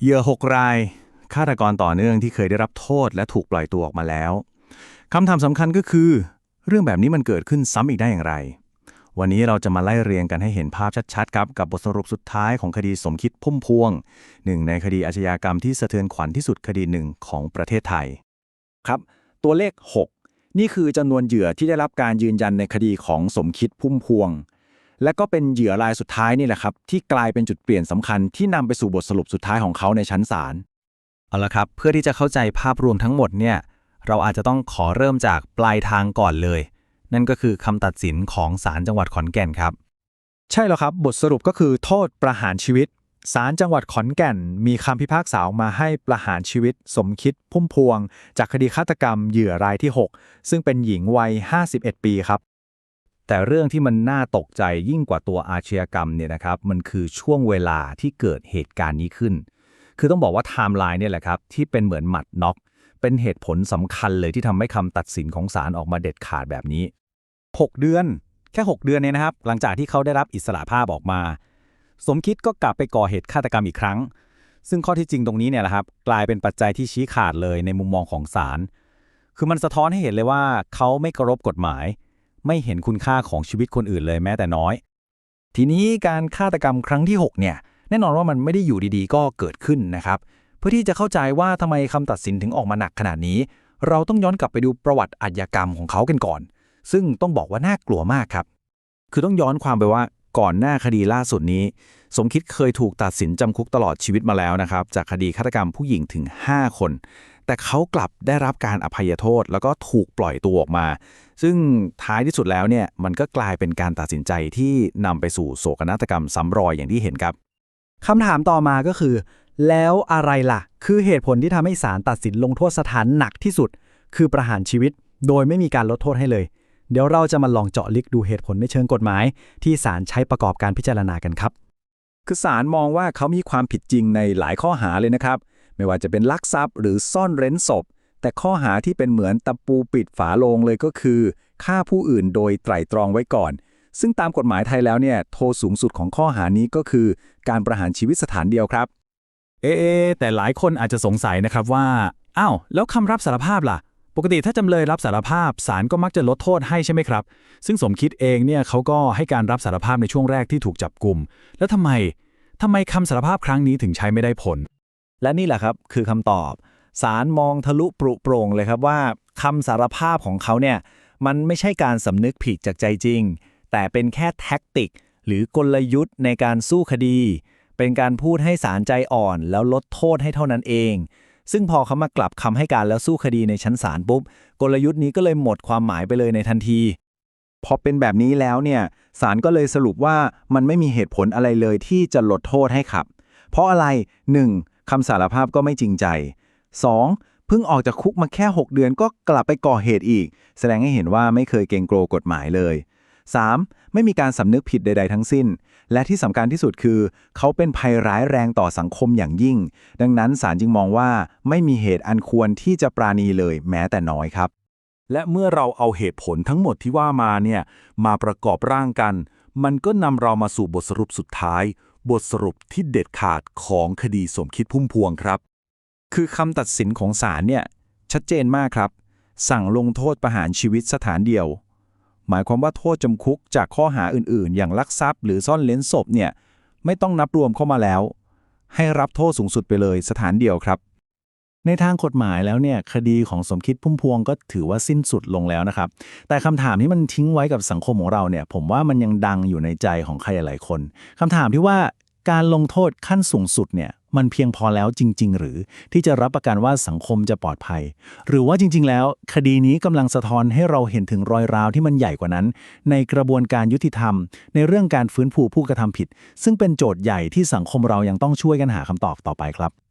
เหยื่อ 6 รายฆาตกรต่อเนื่องที่เคยได้รับโทษและถูกปล่อยตัวออกมาแล้วคำถามสำคัญก็คือ เรื่องแบบนี้มันเกิดขึ้นซ้ำอีกได้อย่างไร วันนี้เราจะมาไล่เรียงกันให้เห็นภาพชัดๆครับกับบทสรุปสุดท้ายของคดีสมคิดพุ่มพวงหนึ่งในคดีอาชญากรรมที่สะเทือนขวัญที่สุดคดีหนึ่งของประเทศไทย ครับ ตัวเลข 6 นี่คือจำนวนเหยื่อที่ได้รับการยืนยันในคดีของสมคิดพุ่มพวง และก็เป็นเหยื่อรายสุดท้ายนี่แหละครับ ที่กลายเป็นจุดเปลี่ยนสำคัญที่นำไปสู่บทสรุปสุดท้ายของเขาในชั้นศาลเอาละครับ เพื่อที่จะเข้าใจภาพรวมทั้งหมดเนี่ยเราอาจจะต้องขอเริ่มจากปลายทางก่อนเลย นั่นก็คือคำตัดสินของศาลจังหวัดขอนแก่นครับ ใช่แล้วครับ บทสรุปก็คือโทษประหารชีวิตศาลจังหวัดขอนแก่น มีคำพิพากษาออกมาให้ประหารชีวิต สมคิดพุ่มพวง จากคดีฆาตกรรมเหยื่อรายที่ 6 ซึ่งเป็นหญิงวัย 51 ปีครับ แต่เรื่องที่มันน่าตกใจยิ่งกว่าตัวอาชญากรรมเนี่ยนะครับ มันคือช่วงเวลาที่เกิดเหตุการณ์นี้ขึ้น คือต้องบอกว่าไทม์ไลน์เนี่ยแหละครับ ที่เป็นเหมือนหมัดน็อก เป็นเหตุผลสำคัญเลยที่ทำให้คำตัดสินของศาลออกมาเด็ดขาดแบบนี้ 6 เดือน แค่ 6 เดือนเนี่ยนะครับ หลังจากที่เขาได้รับอิสระภาพออกมา สมคิดก็กลับไปก่อเหตุฆาตกรรมอีกครั้ง ซึ่งข้อที่จริงตรงนี้เนี่ยแหละครับ กลายเป็นปัจจัยที่ชี้ขาดเลยในมุมมองของศาลคือมันสะท้อนให้เห็นเลยว่าเขาไม่เคารพกฎหมาย ไม่เห็นคุณค่าของชีวิตคนอื่นเลยแม้แต่น้อย ทีนี้การฆาตกรรมครั้งที่ 6 เนี่ย แน่นอนว่ามันไม่ได้อยู่ดีๆ ก็เกิดขึ้นนะครับ เพื่อที่จะเข้าใจว่าทำไมคำตัดสินถึงออกมาหนักขนาดนี้ เราต้องย้อนกลับไปดูประวัติอาชญากรรมของเขากันก่อน ซึ่งต้องบอกว่าน่ากลัวมากครับ คือต้องย้อนความไปว่าก่อนหน้าคดีล่าสุดนี้ สมคิดเคยถูกตัดสินจำคุกตลอดชีวิตมาแล้วนะครับ จากคดีฆาตกรรมผู้หญิงถึง 5 คน แต่เขากลับได้รับการอภัยโทษ แล้วก็ถูกปล่อยตัวออกมา ซึ่งท้ายที่สุดแล้วเนี่ยมันก็กลายเป็นการตัดสินใจที่นำไปสู่โศกนาฏกรรมซ้ำรอยอย่างที่เห็นครับคำถามต่อมาก็คือ แล้วอะไรล่ะ คือเหตุผลที่ทำให้ศาลตัดสินลงโทษสถานหนักที่สุด คือประหารชีวิต โดยไม่มีการลดโทษให้เลย เดี๋ยวเราจะมาลองเจาะลึกดูเหตุผลในเชิงกฎหมาย ที่ศาลใช้ประกอบการพิจารณากันครับ คือศาลมองว่าเขามีความผิดจริงในหลายข้อหาเลยนะครับ ไม่ว่าจะเป็นลักทรัพย์หรือซ่อนเร้นศพ แต่ข้อหาที่เป็นเหมือนตะปูปิดฝาโลงเลยก็คือฆ่าผู้อื่นโดยไตร่ตรองไว้ก่อน ซึ่งตามกฎหมายไทยแล้วเนี่ยโทษสูงสุดของข้อหานี้ก็คือ การประหารชีวิตสถานเดียวครับ เอ๊แต่หลายคนอาจจะสงสัยนะครับว่าอ้าวแล้วคำรับสารภาพล่ะ ปกติถ้าจำเลยรับสารภาพศาลก็มักจะลดโทษให้ใช่ไหมครับ ซึ่งสมคิดเองเนี่ยเขาก็ให้การรับสารภาพในช่วงแรกที่ถูกจับกลุ่มแล้วทำไมทำไมคำสารภาพครั้งนี้ถึงใช้ไม่ได้ผล และนี่แหละครับคือคำตอบศาลมองทะลุปรุโปร่งเลยครับว่าคำสารภาพของเขาเนี่ยมันไม่ใช่การสำนึกผิดจากใจจริง แต่เป็นแค่แท็กติก หรือกลยุทธ์ในการสู้คดี เป็นการพูดให้ศาลใจอ่อน แล้วลดโทษให้เท่านั้นเอง ซึ่งพอเขามากลับคำให้การแล้วสู้คดีในชั้นศาลปุ๊บ กลยุทธ์นี้ก็เลยหมดความหมายไปเลยในทันที พอเป็นแบบนี้แล้วเนี่ยศาลก็เลยสรุปว่ามันไม่มีเหตุผลอะไรเลยที่จะลดโทษให้ครับ เพราะอะไร 1. คำสารภาพก็ไม่จริงใจ 2. เพิ่งออกจากคุกมาแค่ 6 เดือนก็กลับไปก่อเหตุอีก แสดงให้เห็นว่าไม่เคยเกรงโกรกฎหมายเลย 3. ไม่มีการสำนึกผิดใด ๆ ทั้งสิ้น และที่สำคัญที่สุดคือ เขาเป็นภัยร้ายแรงต่อสังคมอย่างยิ่ง ดังนั้นศาลจึงมองว่าไม่มีเหตุอันควรที่จะปราณีเลยแม้แต่น้อยครับ และเมื่อเราเอาเหตุผลทั้งหมดที่ว่ามาเนี่ยมาประกอบร่างกัน มันก็นำเรามาสู่บทสรุปสุดท้าย บทสรุปที่เด็ดขาดของคดีสมคิดพุ่มพวงครับ คือคำตัดสินของศาลเนี่ย ชัดเจนมากครับ สั่งลงโทษประหารชีวิตสถานเดียว หมายความว่าโทษจำคุกจากข้อหาอื่นๆ อย่างลักทรัพย์หรือซ่อนเล้นศพเนี่ย ไม่ต้องนับรวมเข้ามาแล้ว ให้รับโทษสูงสุดไปเลยสถานเดียวครับ ในทางกฎหมายแล้วเนี่ยคดีของสมคิดพุ่มพวงก็ถือว่าสิ้นสุดลงแล้วนะครับ แต่คำถามที่มันทิ้งไว้กับสังคมของเราเนี่ย ผมว่ามันยังดังอยู่ในใจของใครหลายคนคำถามที่ว่าการลงโทษขั้นสูงสุดเนี่ยมันเพียงพอแล้วจริง ๆ หรือที่จะรับประกันว่าสังคมจะปลอดภัย หรือว่าจริง ๆ แล้ว คดีนี้กำลังสะท้อนให้เราเห็นถึงรอยร้าวที่มันใหญ่กว่านั้น ในกระบวนการยุติธรรม ในเรื่องการฟื้นฟูผู้กระทำผิด ซึ่งเป็นโจทย์ใหญ่ที่สังคมเรายังต้องช่วยกันหาคำตอบต่อไปครับ